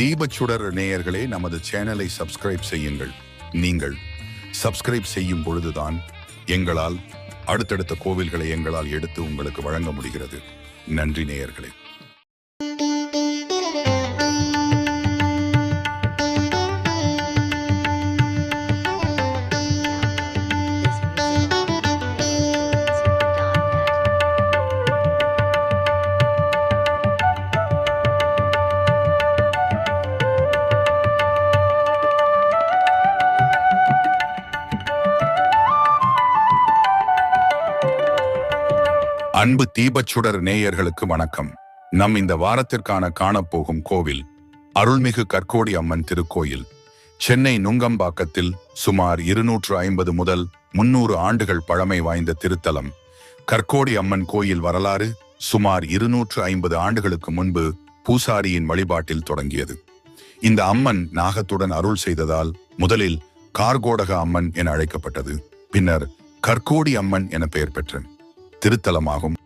தீபச்சுடர் நேயர்களே நமது சேனலை சப்ஸ்கிரைப் செய்யுங்கள். நீங்கள் சப்ஸ்கிரைப் செய்யும் பொழுதுதான் எங்களால் அடுத்தடுத்த கோவில்களை எங்களால் எடுத்து உங்களுக்கு வழங்க முடிகிறது. நன்றி நேயர்களே. அன்பு தீபச்சுடர் நேயர்களுக்கு வணக்கம். நம் இந்த வாரத்திற்கான காணப்போகும் கோவில் அருள்மிகு கற்கோடி அம்மன் திருக்கோயில். சென்னை நுங்கம்பாக்கத்தில் சுமார் இருநூற்று ஐம்பது முதல் முன்னூறு ஆண்டுகள் பழமை வாய்ந்த திருத்தலம். கற்கோடி அம்மன் கோயில் வரலாறு சுமார் இருநூற்று ஐம்பது ஆண்டுகளுக்கு முன்பு பூசாரியின் வழிபாட்டில் தொடங்கியது. இந்த அம்மன் நாகத்துடன் அருள் செய்ததால் முதலில் கார்கோடக அம்மன் என அழைக்கப்பட்டது. பின்னர் கற்கோடி அம்மன் என பெயர் பெற்ற திருத்தலமாகும்.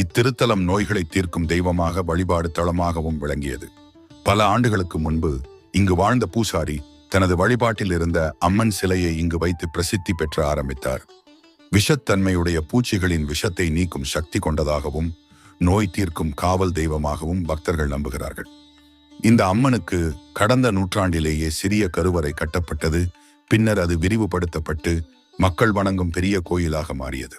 இத்திருத்தலம் நோய்களை தீர்க்கும் தெய்வமாக வழிபாடு தளமாகவும் விளங்கியது. பல ஆண்டுகளுக்கு முன்பு இங்கு வாழ்ந்த பூசாரி தனது வழிபாட்டில் இருந்த அம்மன் சிலையை இங்கு வைத்து பிரசித்தி பெற்ற ஆரம்பித்தார். விஷத்தன்மையுடைய பூச்சிகளின் விஷத்தை நீக்கும் சக்தி கொண்டதாகவும் நோய் தீர்க்கும் காவல் தெய்வமாகவும் பக்தர்கள் நம்புகிறார்கள். இந்த அம்மனுக்கு கடந்த நூற்றாண்டிலேயே சிறிய கருவறை கட்டப்பட்டது பின்னர் அது விரிவுபடுத்தப்பட்டு மக்கள் வணங்கும் பெரிய கோயிலாக மாறியது.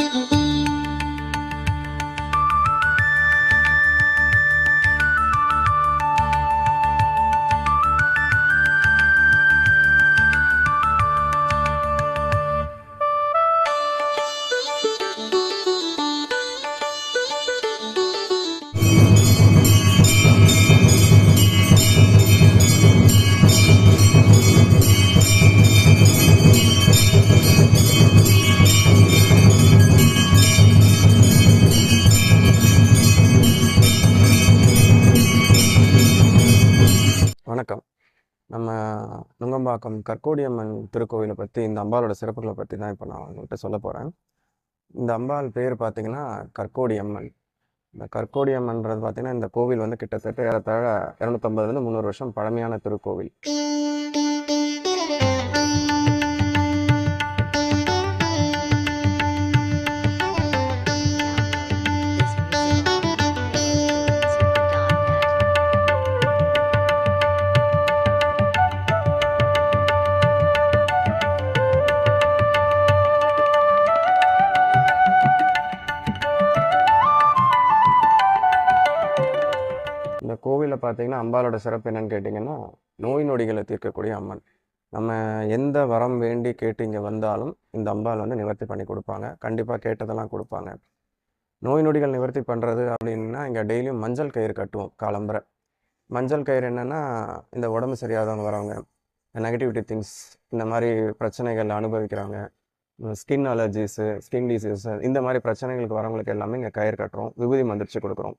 நுங்கம்பாக்கம் கற்கோடியம்மன் திருக்கோவிலை பற்றி இந்த அம்பாளோட சிறப்புகளை பற்றி தான் இப்போ நான் உங்கள்கிட்ட சொல்ல போகிறேன் இந்த அம்பாள் பேர் பார்த்திங்கன்னா கற்கோடி அம்மன் இந்த கற்கோடியம்மன்றது பார்த்திங்கன்னா இந்த கோவில் வந்து கிட்டத்தட்ட ஏறத்தாழ இரநூத்தம்பதுலேருந்து முந்நூறு வருஷம் பழமையான திருக்கோவில். அம்பாளோட சிறப்பு என்னன்னு கேட்டிங்கன்னா நோய் நொடிகளை தீர்க்கக்கூடிய அம்மன். நம்ம எந்த வரம் வேண்டி கேட்டு இங்கே வந்தாலும் இந்த அம்பாள் வந்து நிவர்த்தி பண்ணி கொடுப்பாங்க. கண்டிப்பாக கேட்டதெல்லாம் கொடுப்பாங்க. நோய் நொடிகள் நிவர்த்தி பண்ணுறது அப்படின்னா இங்கே டெய்லியும் மஞ்சள் கயிறு கட்டுவோம் காலம்பரை. மஞ்சள் கயிறு என்னென்னா இந்த உடம்பு சரியாதவங்க வரவங்க நெகட்டிவிட்டி திங்ஸ் இந்த மாதிரி பிரச்சனைகள் அனுபவிக்கிறாங்க ஸ்கின் அலர்ஜிஸு ஸ்கின் டிசீஸு இந்த மாதிரி பிரச்சனைகளுக்கு வரவங்களுக்கு எல்லாமே இங்கே கயிறு கட்டுறோம் விபூதி மந்திரிச்சு கொடுக்குறோம்.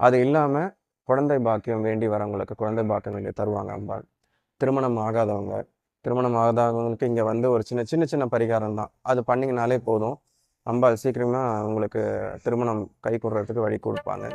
அது இல்லாமல் குழந்தை பாக்கியம் வேண்டி வரவங்களுக்கு குழந்தை பாக்கியம் வேண்டி தருவாங்க அம்பாள். திருமணம் ஆகாதவங்க. திருமணம் ஆகாதவங்களுக்கு இங்கே வந்து ஒரு சின்ன சின்ன சின்ன பரிகாரம் தான். அது பண்ணிங்கனாலே போதும். அம்பாள் சீக்கிரமாக உங்களுக்கு திருமணம் கை கொடுறதுக்கு வழி கொடுப்பாங்க.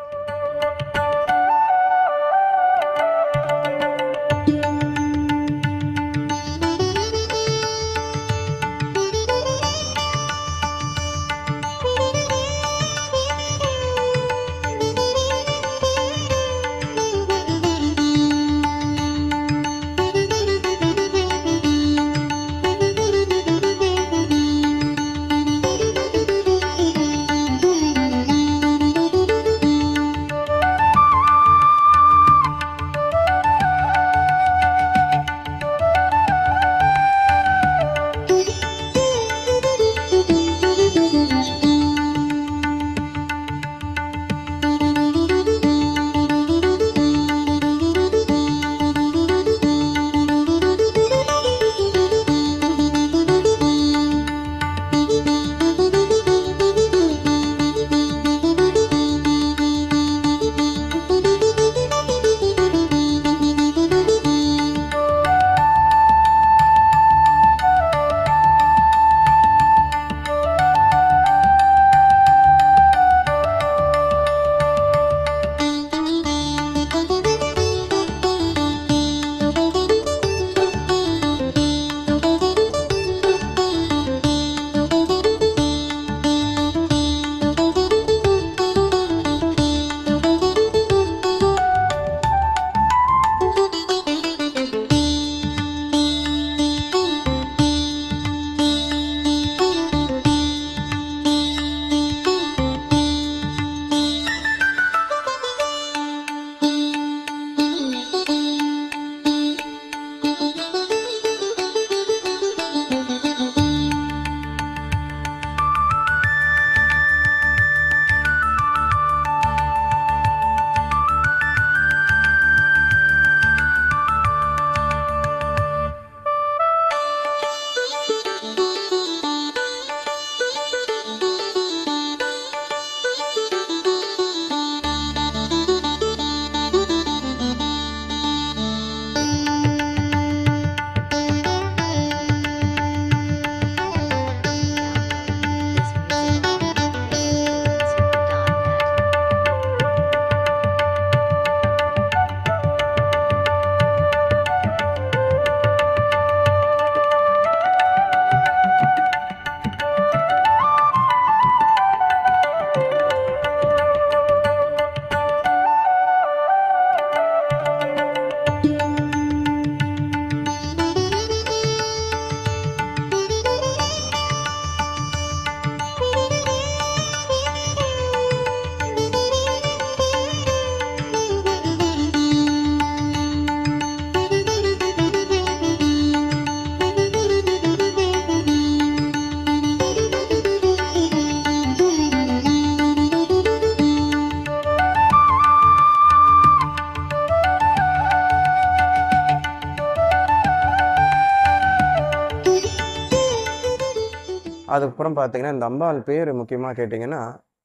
அப்புறம் பார்த்தீங்கன்னா இந்த அம்பாள் பேர் முக்கியமாக கேட்டிங்கன்னா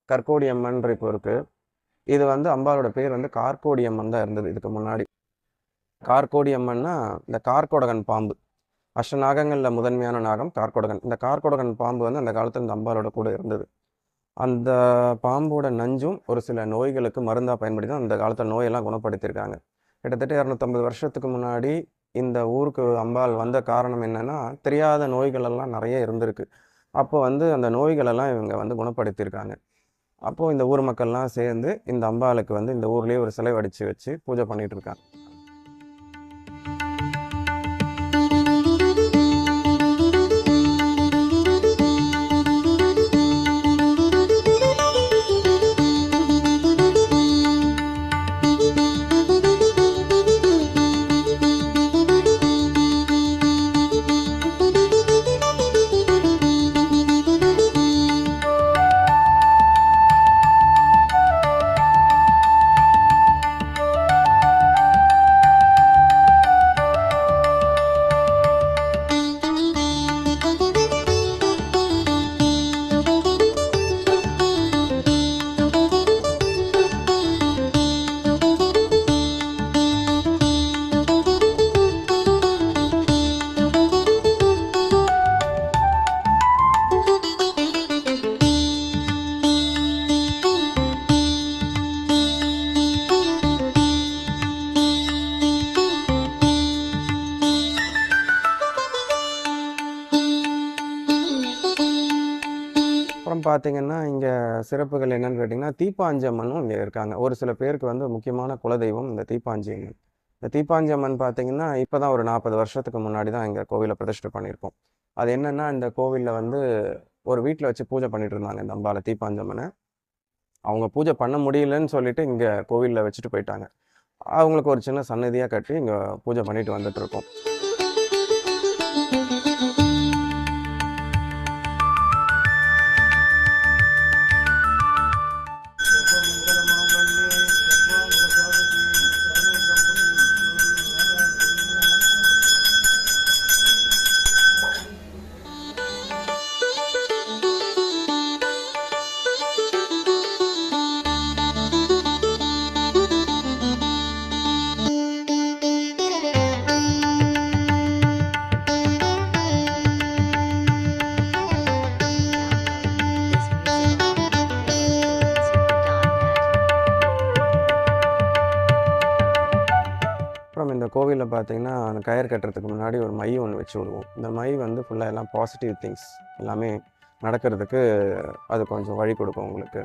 கற்கோடி அம்மன்ற இப்போ இருக்குது இது வந்து அம்பாளோட பேர் வந்து கார்கோடி அம்மன் தான் இருந்தது இதுக்கு முன்னாடி. கார்கோடி அம்மன்னா இந்த கார்கோடகன் பாம்பு. அஷ்ட நாகங்களில் முதன்மையான நாகம் கார்கோடகன். இந்த கார்கோடகன் பாம்பு வந்து அந்த காலத்தில் இந்த அம்பாளோட கூட இருந்தது. அந்த பாம்போட நஞ்சும் ஒரு சில நோய்களுக்கு மருந்தாக பயன்படுத்தி தான் அந்த காலத்தில் நோயெல்லாம் குணப்படுத்தியிருக்காங்க. கிட்டத்தட்ட இரநூத்தம்பது வருஷத்துக்கு முன்னாடி இந்த ஊருக்கு அம்பாள் வந்த காரணம் என்னென்னா தெரியாத நோய்கள் எல்லாம் நிறைய இருந்திருக்கு. அப்போ வந்து அந்த நோய்களெல்லாம் இவங்க வந்து குணப்படுத்தியிருக்காங்க. அப்போது இந்த ஊர் மக்கள்லாம் சேர்ந்து இந்த அம்பாளுக்கு வந்து இந்த ஊர்லேயே ஒரு சிலை வடித்து வச்சு பூஜை பண்ணிகிட்ருக்காங்க அப்புறம் பார்த்தீங்கன்னா இங்கே சிறப்புகள் என்னென்னு கேட்டிங்கன்னா தீப்பாஞ்சம்மனும் இங்கே இருக்காங்க. ஒரு சில பேருக்கு வந்து முக்கியமான குலதெய்வம் இந்த தீப்பாஞ்சியம்மன் இந்த தீப்பாஞ்சம்மன் பார்த்திங்கன்னா பார்த்தீங்கன்னா இப்போ தான் ஒரு நாற்பது வருஷத்துக்கு முன்னாடி தான் இங்கே கோவிலை பிரதிஷ்டை பண்ணியிருக்கோம். அது என்னென்னா இந்த கோவிலில் வந்து ஒரு வீட்டில் வச்சு பூஜை பண்ணிட்டு இருந்தாங்க இந்த அம்பாலை தீப்பாஞ்சம்மனை அவங்க பூஜை பண்ண முடியலன்னு சொல்லிட்டு இங்கே கோவிலில் வச்சுட்டு போயிட்டாங்க. அவங்களுக்கு ஒரு சின்ன சன்னதியாக கட்டி இங்கே பூஜை பண்ணிட்டு வந்துட்டு இருக்கோம். பார்த்தீங்கன்னா அந்த கயிறு கட்டுறதுக்கு முன்னாடி ஒரு மை ஒன்று வச்சு விடுவோம். இந்த மை வந்து ஃபுல்லாக எல்லாம் பாசிட்டிவ் திங்ஸ் எல்லாமே நடக்கிறதுக்கு அது கொஞ்சம் வழி கொடுக்கும் உங்களுக்கு.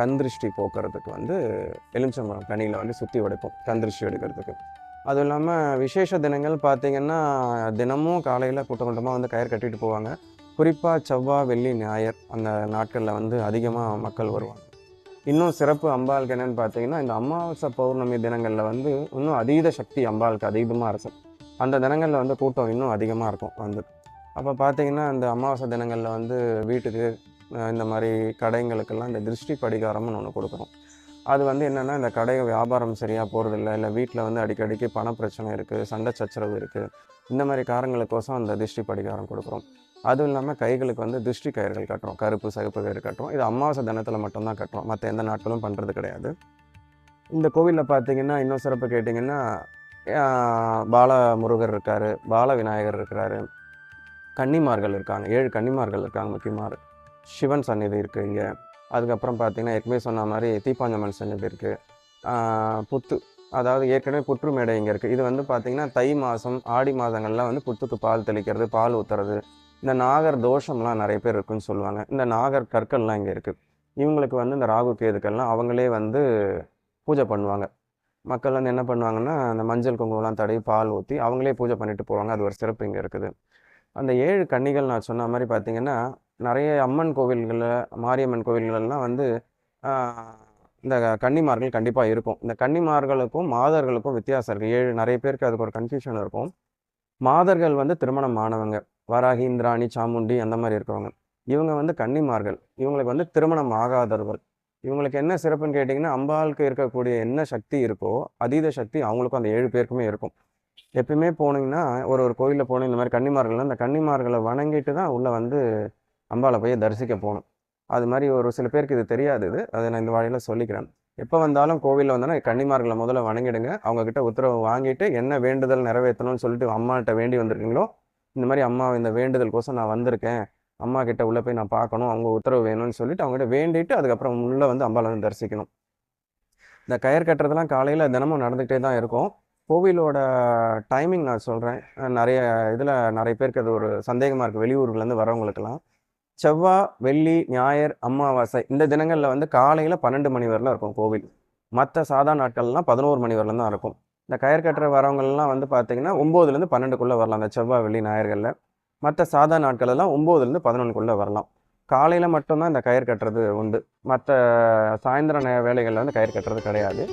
கந்திருஷ்டி போக்குறதுக்கு வந்து எலுமிச்சம்பழம் கனியில் வந்து சுற்றி உடைப்போம் கந்திருஷ்டி எடுக்கிறதுக்கு. அதுவும் இல்லாமல் விசேஷ தினங்கள் பார்த்தீங்கன்னா தினமும் காலையில் கூட்டம் கூட்டமாக வந்து கயிறு கட்டிட்டு போவாங்க. குறிப்பாக செவ்வாய் வெள்ளி ஞாயர் அந்த நாட்களில் வந்து அதிகமாக மக்கள் வருவாங்க. இன்னும் சிறப்பு அம்பாளுக்கு என்னென்னு பார்த்தீங்கன்னா இந்த அமாவாசை பௌர்ணமி தினங்களில் வந்து இன்னும் அதீத சக்தி அம்பாளுக்கு அதிகமாக இருக்கும். அந்த தினங்களில் வந்து கூட்டம் இன்னும் அதிகமாக இருக்கும் வந்து. அப்போ பார்த்தீங்கன்னா இந்த அமாவாசை தினங்களில் வந்து வீட்டுக்கு இந்த மாதிரி கடைங்களுக்கெல்லாம் இந்த திருஷ்டி படிகாரம்னு ஒன்று கொடுக்குறோம் அது வந்து என்னென்னா இந்த கடை வியாபாரம் சரியாக போகிறதில்ல இல்லை வீட்டில் வந்து அடிக்கடிக்கு பண பிரச்சனை இருக்குது சண்டை சச்சரவு இருக்குது இந்த மாதிரி காரங்களுக்கோசம் அந்த திருஷ்டி படிகாரம் கொடுக்குறோம். அதுவும் இல்லாமல் கைகளுக்கு வந்து திருஷ்டி கயிறுகள் கட்டுறோம் கருப்பு சகப்பு கயிறு கட்டுறோம். இது அமாவாசை தினத்தில் மட்டும்தான் கட்டுறோம் மற்ற எந்த நாட்களும் பண்ணுறது கிடையாது. இந்த கோவிலில் பார்த்தீங்கன்னா இன்னும் சிறப்பு கேட்டிங்கன்னா பால முருகர் இருக்கார் பால விநாயகர் இருக்கிறாரு கன்னிமார்கள் இருக்காங்க ஏழு கன்னிமார்கள் இருக்காங்க முக்கியமாக சிவன் சந்நிதி இருக்குது இங்கே. அதுக்கப்புறம் பார்த்தீங்கன்னா ஏற்கனவே சொன்ன மாதிரி தீப்பாஞ்சம்மன் சன்னிதி இருக்குது புத்து அதாவது ஏற்கனவே புற்று மேடை இங்கே இருக்குது இது வந்து பார்த்திங்கன்னா தை மாதம் ஆடி மாதங்கள்லாம் வந்து புத்துக்கு பால் தெளிக்கிறது பால் ஊற்றுறது இந்த நாகர் தோஷம்லாம் நிறைய பேர் இருக்குன்னு சொல்லுவாங்க. இந்த நாகர் கற்கள்லாம் இங்கே இருக்குது இவங்களுக்கு வந்து இந்த ராகு கேதுக்கள்லாம் அவங்களே வந்து பூஜை பண்ணுவாங்க. மக்கள் வந்து என்ன பண்ணுவாங்கன்னா அந்த மஞ்சள் குங்குமம்லாம் தடவி பால் ஊற்றி அவங்களே பூஜை பண்ணிட்டு போவாங்க. அது ஒரு சிறப்பு இங்கே இருக்குது. அந்த ஏழு கன்னிகள் நான் சொன்ன மாதிரி பார்த்தீங்கன்னா நிறைய அம்மன் கோவில்களில் மாரியம்மன் கோவில்களெல்லாம் வந்து இந்த கன்னிமார்கள் கண்டிப்பாக இருக்கும். இந்த கன்னிமார்களுக்கும் மாதர்களுக்கும் வித்தியாசம் இருக்குது ஏழு நிறைய பேருக்கு அதுக்கு ஒரு கன்ஃபியூஷன் இருக்கும். மாதர்கள் வந்து திருமணம் ஆனவங்க. வராகி இந்திராணி சாமுண்டி அந்த மாதிரி இருக்கவங்க. இவங்க வந்து கன்னிமார்கள். இவங்களுக்கு வந்து திருமணம் ஆகாதவர்கள். இவங்களுக்கு என்ன சிறப்புன்னு கேட்டிங்கன்னா அம்பாளுக்கு இருக்கக்கூடிய என்ன சக்தி இருக்கோ அதீத சக்தி அவங்களுக்கும் அந்த ஏழு பேருக்குமே இருக்கும். எப்பயுமே போனீங்கன்னா ஒரு ஒரு கோயிலில் போனீங்க இந்த மாதிரி கன்னிமார்கள்லாம் அந்த கன்னிமார்களை வணங்கிட்டு தான் உள்ளே வந்து அம்பாளை போய் தரிசிக்க போகணும். அது மாதிரி ஒரு சில பேருக்கு இது தெரியாது இது. அதை நான் இந்த வழியில் சொல்லிக்கிறேன். எப்போ வந்தாலும் கோவிலில் வந்தோன்னா கன்னிமார்களை முதல்ல வணங்கிடுங்க. அவங்கக்கிட்ட உத்தரவு வாங்கிட்டு என்ன வேண்டுதல் நிறைவேற்றணும்னு சொல்லிட்டு அம்மாட்ட வேண்டி வந்திருக்கீங்களோ இந்த மாதிரி அம்மா இந்த வேண்டுதல் கோசம் நான் வந்திருக்கேன். அம்மா கிட்ட உள்ளே போய் நான் பார்க்கணும். அவங்க உத்தரவு வேணும்னு சொல்லிட்டு அவங்ககிட்ட வேண்டிட்டு அதுக்கப்புறம் உள்ளே வந்து அம்பாளை வந்து தரிசிக்கணும். இந்த கயிறு கட்டுறதுலாம் காலையில் தினமும் நடந்துக்கிட்டே தான் இருக்கும். கோவிலோட டைமிங் நான் சொல்கிறேன் நிறைய இதில் நிறைய பேருக்கு அது ஒரு சந்தேகமாக இருக்குது வெளியூர்லேருந்து வரவங்களுக்கெல்லாம். செவ்வாய் வெள்ளி ஞாயிறு அமாவாசை இந்த தினங்களில் வந்து காலையில் பன்னெண்டு மணி வரலாம் இருக்கும் கோவில். மற்ற சாதா நாட்கள்லாம் பதினோரு மணி வரலாம் தான் இருக்கும். இந்த கயிறு கட்டுற வரவங்கள்லாம் வந்து பார்த்தீங்கன்னா ஒம்போதுலேருந்து பன்னெண்டுக்குள்ளே வரலாம் அந்த செவ்வாய் வெள்ளி ஞாயிறுகளில். மற்ற சாதா நாட்களெல்லாம் ஒம்போதுலேருந்து பதினொன்றுக்குள்ளே வரலாம். காலையில் மட்டும்தான் இந்த கயிறு கட்டுறது உண்டு. மற்ற சாயந்தர வேலைகளில் வந்து கயிறு கட்டுறது கிடையாது.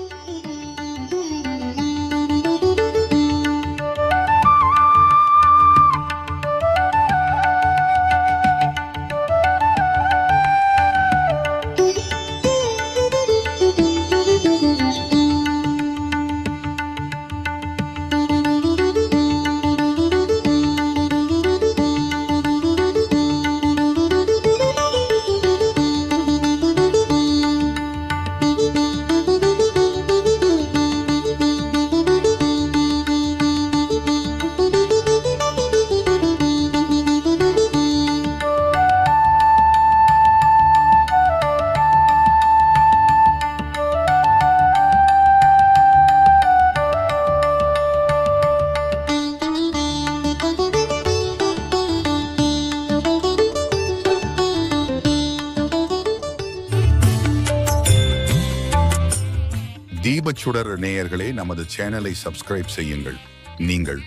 சுடர் நேயர்களே நமது சேனலை சப்ஸ்கிரைப் செய்யுங்கள். நீங்கள்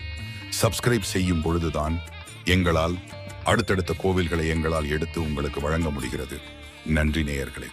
சப்ஸ்கிரைப் செய்யும் பொழுதுதான் எங்களால் அடுத்தடுத்த கோவில்களை எங்களால் எடுத்து உங்களுக்கு வழங்க முடிகிறது. நன்றி நேயர்களே.